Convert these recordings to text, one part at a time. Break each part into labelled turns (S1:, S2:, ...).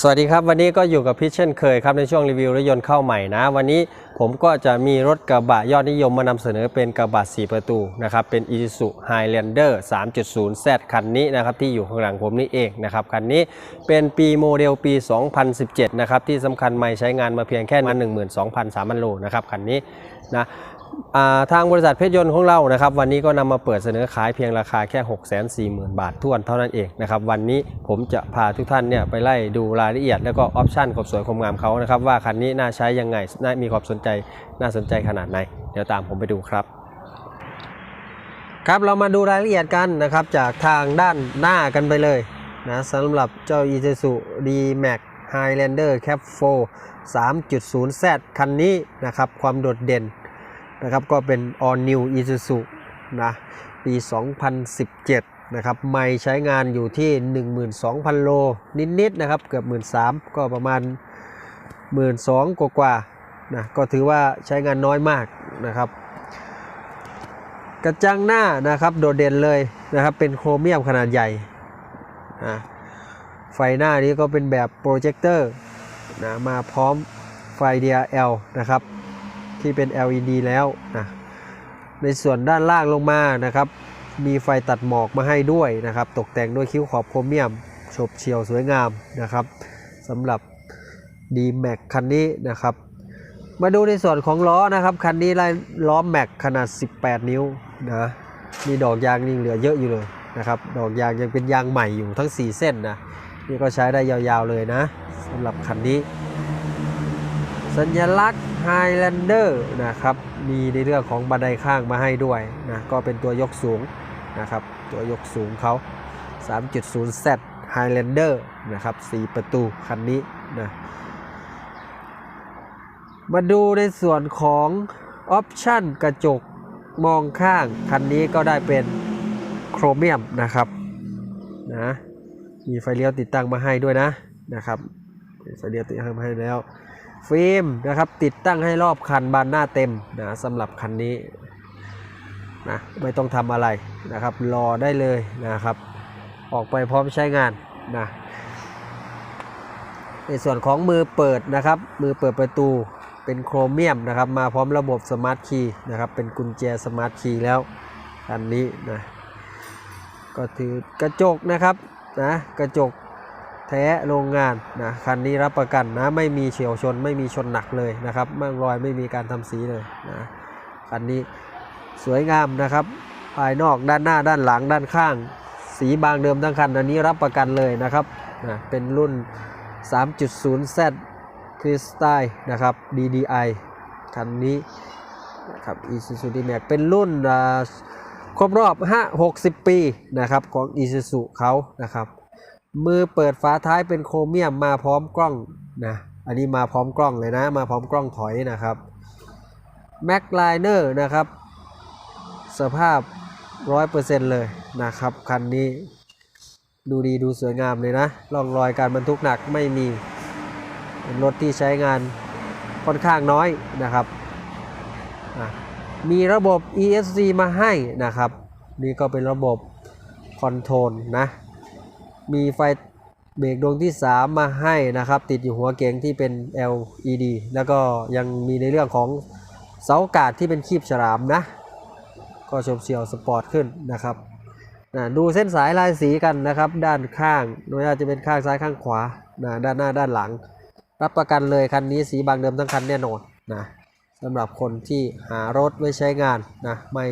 S1: สวัสดีครับ วันนี้ก็อยู่กับพี่เช่นเคยครับในช่วงรีวิวรถยนต์เข้าใหม่นะ วันนี้ผมก็จะมีรถกระบะยอดนิยมมานำเสนอเป็นกระบะ 4 ประตูนะครับ เป็น Isuzu Highlander 3.0Z คันนี้นะครับ ที่อยู่ข้างหลังผมนี่เองนะครับ คันนี้เป็นปีโมเดลปี 2017 นะครับ ที่สำคัญไม่ใช้งานมาเพียงแค่มา12,300โลนะครับ คันนี้นะ ทางบริษัทเพชรยนต์ของเรานะครับ วันนี้ก็นำมาเปิดเสนอขายเพียงราคาแค่ 640,000 บาททวนเท่านั้นเองนะครับ วันนี้ผมจะพาทุกท่านเนี่ยไปไล่ดูรายละเอียด แล้วก็ออปชันความสวยความงามเขานะครับ ว่าคันนี้น่าใช้ยังไงน่ามีความสนใจน่าสนใจขนาดไหน เดี๋ยวตามผมไปดูครับครับเรามาดูรายละเอียดกันนะครับ จากทางด้านหน้ากันไปเลยนะสำหรับเจ้า Isuzu D-Max Highlander Cap 4 3.0Z คันนี้นะครับ ความโดดเด่น นะครับก็เป็น All New Isuzu นะปี 2017 นะครับไม่ใช้งานอยู่ที่ 12,000 โล นิดๆนะครับ เกือบ 13,000 ก็ประมาณ 12,000 กว่าๆนะก็ถือว่าใช้งานน้อยมากนะครับ กระจังหน้านะครับโดดเด่นเลยนะครับเป็นโครเมียมขนาดใหญ่อะไฟหน้านี้ก็เป็นแบบโปรเจคเตอร์นะมาพร้อมไฟ DRL นะครับ ที่เป็น LED แล้วนะในส่วนด้านล่างลงมานะครับมีไฟตัดหมอกมาให้ด้วยนะครับ ตกแต่งด้วยคิ้วขอบโครเมียมฉบเฉียวสวยงามนะครับสำหรับ D-Max คันนี้นะครับ มาดูในส่วนของล้อนะครับ คันนี้ล่ล้อแม็กขนาด 18 นิ้วนะมีดอกยางยังเหลือเยอะอยู่เลยนะครับดอกยางยังเป็นยางใหม่อยู่ทั้ง 4 เส้นนะนี่ก็ใช้ได้ยาวๆเลยนะสำหรับคันนี้ สัญลักษณ์ Highlander นะครับ มีในเรื่องของบันไดข้างมาให้ด้วยนะ ก็เป็นตัวยกสูงนะครับ ตัวยกสูงเขา 3.0Z Highlander นะครับ 4 ประตูคันนี้นะ มาดูในส่วนของออปชันกระจกมองข้าง คันนี้ก็ได้เป็นโครเมียมนะครับนะมีไฟเลี้ยวติดตั้งมาให้ด้วยนะนะครับไฟเลี้ยวติดตั้งมาให้แล้ว ฟิล์มนะครับติดตั้งให้รอบคันบานหน้าเต็มนะสำหรับคันนี้นะไม่ต้องทำอะไรนะครับรอได้เลยนะครับ ออกไปพร้อมใช้งานนะในส่วนของมือเปิดนะครับมือเปิดประตูเป็นโครเมียมนะครับมาพร้อมระบบสมาร์ทคีย์นะครับเป็นกุญแจสมาร์ทคีย์แล้วอันนี้นะก็ถือกระจกนะครับนะกระจก แท้โรงงานนะคันนี้รับประกันนะไม่มีเฉียวชนไม่มีชนหนักเลยนะครับไม่รอยไม่มีการทำสีเลยนะคันนี้สวยงามนะครับ ภายนอกด้านหน้าด้านหลังด้านข้าง สีบางเดิมทั้งคันอันนี้รับประกันเลยนะครับนะเป็นรุ่น 3.0Z คริสตัลนะครับ DDI คันนี้นะครับ Isuzu D-Max เป็นรุ่นครบรอบ 5 60 ปีนะครับของ Isuzu เขานะครับ มือเปิดฝาท้ายเป็นโครเมียมมาพร้อมกล้องนะอันนี้มาพร้อมกล้องเลยนะ มาพร้อมกล้องถอยนะครับ Mac Liner นะครับ สภาพ 100%เลยนะครับ คันนี้ดูดีดูสวยงามเลยนะร่องรอยการบรรทุกหนักไม่มีเป็นรถที่ใช้งานค่อนข้างน้อยนะครับอะมีระบบ ESC มาให้นะครับ นี่ก็เป็นระบบคอนโทรลนะ มีไฟเบรกดวงที่ 3 มาให้นะครับ ติดอยู่หัวเก๋งที่เป็น LED แล้วก็ยังมีในเรื่องของเสากาดที่เป็นคีบฉลามนะ ก็ชมเฉียวสปอร์ตขึ้นนะครับนะดูเส้นสายลายสีกันนะครับ ด้านข้างโดยอาจจะเป็นข้างซ้ายข้างขวานะด้านหน้าด้านหลัง รับประกันเลยคันนี้สีบางเดิมทั้งคันแน่นอนนะสำหรับคนที่หารถไว้ใช้งานนะไม่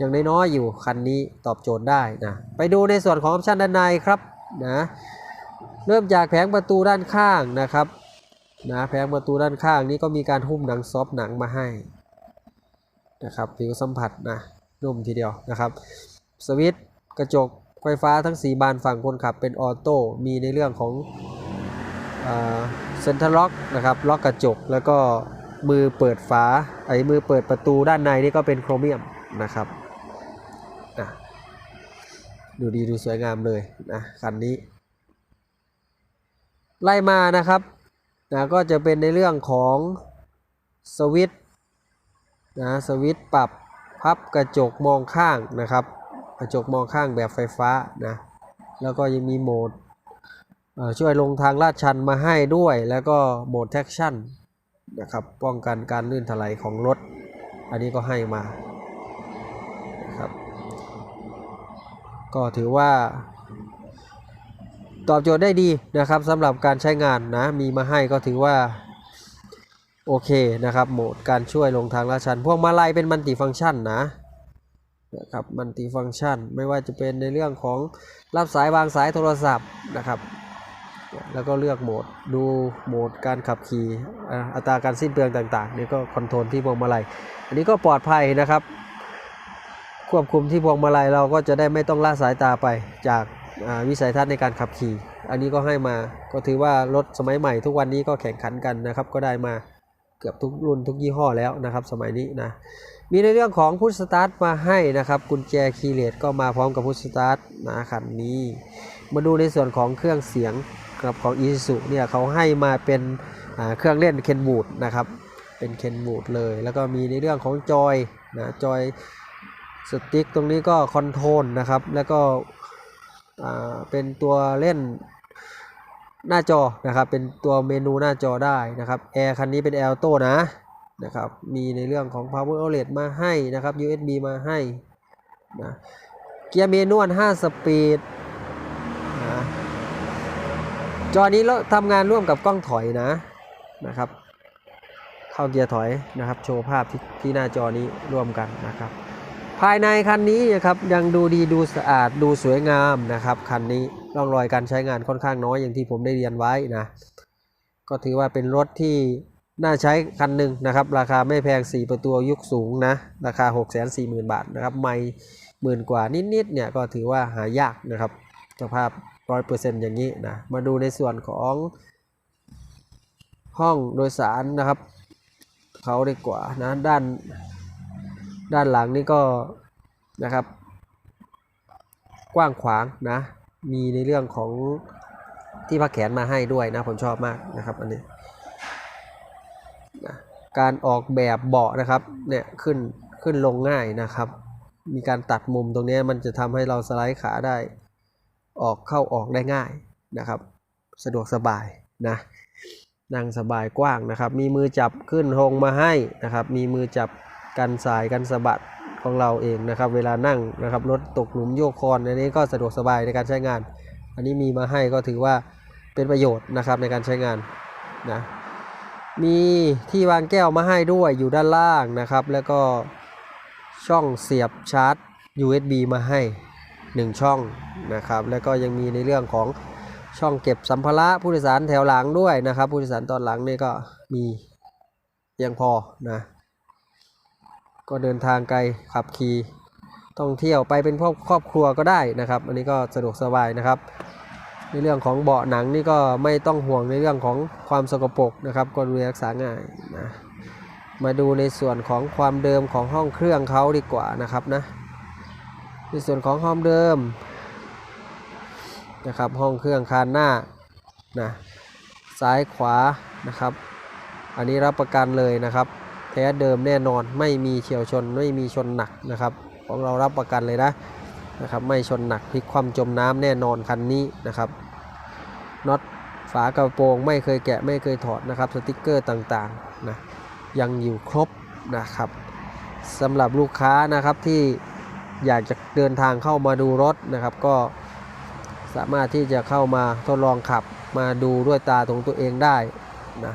S1: ยังน้อยๆอยู่คันนี้ตอบโจทย์ได้นะไปดูในส่วนของออปชันด้านในครับ นะเริ่มจากแผงประตูด้านข้างนะครับนะแผงประตูด้านข้างนี้ก็มีการหุ้มหนังซอฟต์หนังมาให้นะครับผิวสัมผัสนะนุ่มทีเดียวนะครับ สวิตช์กระจกไฟฟ้าทั้ง 4 บานฝั่งคนขับเป็นออโต้มีในเรื่องของเซ็นทรัลล็อกนะครับล็อกกระจกแล้วก็มือเปิดฝาไอ้มือเปิดประตูด้านในนี่ก็เป็นโครเมียมนะครับอะ ดูดีดูสวยงามเลยนะคันนี้ ไล่มานะครับนะก็จะเป็นในเรื่องของสวิตนะสวิตปรับพับกระจกมองข้างนะครับ กระจกมองข้างแบบไฟฟ้านะแล้วก็ยังมีโหมดช่วยลงทางลาดชันมาให้ด้วย แล้วก็โหมด traction นะครับป้องกันการลื่นถลายของรถ อันนี้ก็ให้มานะครับ ก็ถือว่า ตอบโจทย์ได้ดีนะครับสำหรับการใช้งานนะ มีมาให้ก็ถือว่า โอเคนะครับโหมดการช่วยลงทางลาชัน พวกมาลัยเป็นมัลติฟังก์ชันนะนะครับมัลติฟังก์ชันไม่ว่าจะเป็นในเรื่องของรับสายวางสายโทรศัพท์นะครับ แล้วก็เลือกโหมดดูโหมดการขับขี่อัตราการสิ้นเปลืองต่างๆนี่ก็คอนโทรลที่พวงมาลัยอันนี้ก็ปลอดภัยนะครับ ควบคุมที่พวงมาลัยเราก็จะได้ไม่ต้องละสายตาไปจากวิสัยทัศน์ในการขับขี่ อันนี้ก็ให้มาก็ถือว่ารถสมัยใหม่ทุกวันนี้ก็แข่งขันกันนะครับ ก็ได้มาเกือบทุกรุ่นทุกยี่ห้อแล้วนะครับ สมัยนี้นะมีในเรื่องของพุทสตาร์ทมาให้นะครับ กุญแจคีย์เลสก็มาพร้อมกับพุทสตาร์ทนะคันนี้ มาดูในส่วนของเครื่องเสียงครับของ i s u เนี่ยเขาให้มาเป็นเครื่องเล่นเคนบูดนะครับเป็นเคนบูดเลย แล้วก็มีในเรื่องของจอยนะจอย สติ๊กตรงนี้ก็คอนโทรลนะครับ แล้วก็เป็นตัวเล่นหน้าจอนะครับเป็นตัวเมนูหน้าจอได้นะครับแอร์คันนี้เป็นแอร์โต้นะนะครับมีในเรื่องของ power outlet มาให้นะครับ USB มาให้นะเกียร์เมนวล5สปีดนะจอนี้เราทำงานร่วมกับกล้องถอยนะนะครับ เข้าเกียร์ถอยนะครับ โชว์ภาพที่ที่หน้าจอนี้ร่วมกันนะครับ ภายในคันนี้นะครับยังดูดีดูสะอาดดูสวยงามนะครับคันนี้ร่องรอยการใช้งานค่อนข้างน้อยอย่างที่ผมได้เรียนไว้นะก็ถือว่าเป็นรถที่น่าใช้คันหนึ่งนะครับ ราคาไม่แพง 4 ประตูยุคสูงนะ ราคา 6 4 0 0 0 0 บาทนะครับไม่หมื่นกว่านิดๆเนี่ยก็ถือว่าหายากนะครับสภาพ 100%อย่างนี้นะมาดูในส่วนของห้องโดยสารนะครับ เขาดีกว่านะด้าน ด้านหลังนี่ก็นะครับ กว้างขวางนะ มีในเรื่องของที่พักแขนมาให้ด้วยนะ ผมชอบมากนะครับอันนี้นะการออกแบบเบาะนะครับเนี่ยขึ้นขึ้นลงง่ายนะครับ มีการตัดมุมตรงนี้มันจะทำให้เราสไลด์ขาได้ ออกเข้าออกได้ง่ายนะครับ สะดวกสบายนะนั่งสบายกว้างนะครับ มีมือจับขึ้นหงมาให้นะครับ มีมือจับ กันสายกันสะบัดของเราเองนะครับ เวลานั่งนะครับรถตกหลุมโยกคอนอันนี้ก็สะดวกสบายในการใช้งาน อันนี้มีมาให้ก็ถือว่าเป็นประโยชน์นะครับในการใช้งานนะมีที่วางแก้วมาให้ด้วยอยู่ด้านล่างนะครับ แล้วก็ช่องเสียบชาร์จ USB มาให้ 1 ช่องนะครับ แล้วก็ยังมีในเรื่องของช่องเก็บสัมภาระผู้โดยสารแถวหลังด้วยนะครับ ผู้โดยสารตอนหลังนี่ก็มีเพียงพอนะ ก็เดินทางไกลขับขี่ท่องเที่ยวไปเป็นครอบครอบครัวก็ได้นะครับ อันนี้ก็สะดวกสบายนะครับ ในเรื่องของเบาะหนังนี่ก็ไม่ต้องห่วงในเรื่องของความสกปรกนะครับก็ดูแลรักษาง่ายนะมาดูในส่วนของความเดิมของห้องเครื่องเขาดีกว่านะครับนะในส่วนของห้องเดิมนะครับห้องเครื่องคานหน้านะซ้ายขวานะครับ อันนี้รับประกันเลยนะครับ ท้เดิมแน่นอนไม่มีเฉียวชนไม่มีชนหนักนะครับของเรารับประกันเลยนะนะครับไม่ชนหนักพลิกคว่ำจมน้ำแน่นอนคันนี้นะครับน็อตฝากระโปรงไม่เคยแกะไม่เคยถอดนะครับสติกเกอร์ต่างๆนะยังอยู่ครบนะครับสำหรับลูกค้านะครับที่อยากจะเดินทางเข้ามาดูรถนะครับ ก็สามารถที่จะเข้ามาทดลองขับมาดูด้วยตาของตัวเองได้นะ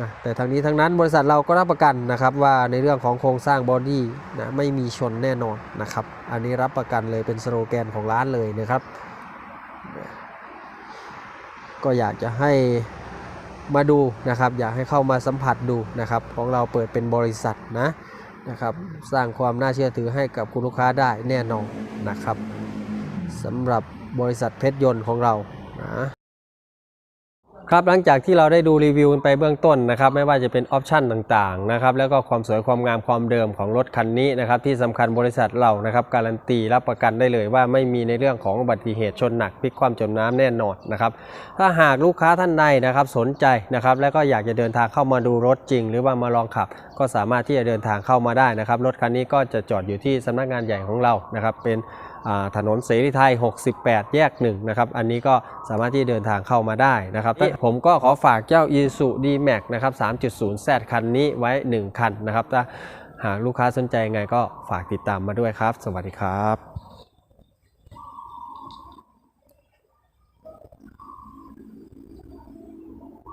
S1: นะแต่ทั้งนี้ทั้งนั้นบริษัทเราก็รับประกันนะครับว่าในเรื่องของโครงสร้างบอดี้นะไม่มีชนแน่นอนนะครับ อันนี้รับประกันเลยเป็นสโลแกนของร้านเลยนะครับ ก็อยากจะให้มาดูนะครับ อยากให้เข้ามาสัมผัสดูนะครับ ของเราเปิดเป็นบริษัทนะนะครับ สร้างความน่าเชื่อถือให้กับคุณลูกค้าได้แน่นอนนะครับสำหรับบริษัทเพชรยนต์ของเรานะ ครับหลังจากที่เราได้ดูรีวิวไปเบื้องต้นนะครับไม่ว่าจะเป็นออปชันต่างๆนะครับแล้วก็ความสวยความงามความเดิมของรถคันนี้นะครับที่สำคัญบริษัทเรานะครับการันตีรับประกันได้เลยว่าไม่มีในเรื่องของอุบัติเหตุชนหนักพลิกคว่ำจมน้ำแน่นอนนะครับถ้าหากลูกค้าท่านใดนะครับสนใจนะครับแล้วก็อยากจะเดินทางเข้ามาดูรถจริง หรือว่ามาลองขับ ก็สามารถที่จะเดินทางเข้ามาได้นะครับรถคันนี้ก็จะจอดอยู่ที่สำนักงานใหญ่ของเรานะครับเป็น ถนนเสรีไทย 68 แยก1นะครับ อันนี้ก็สามารถที่เดินทางเข้ามาได้นะครับที่ผมก็ขอฝากเจ้า i s u d m a x นะครับ 3.0 Z คันนี้ไว้ 1 คันนะครับ ถ้าหากลูกค้าสนใจยังไงก็ฝากติดตามมาด้วยครับ สวัสดีครับ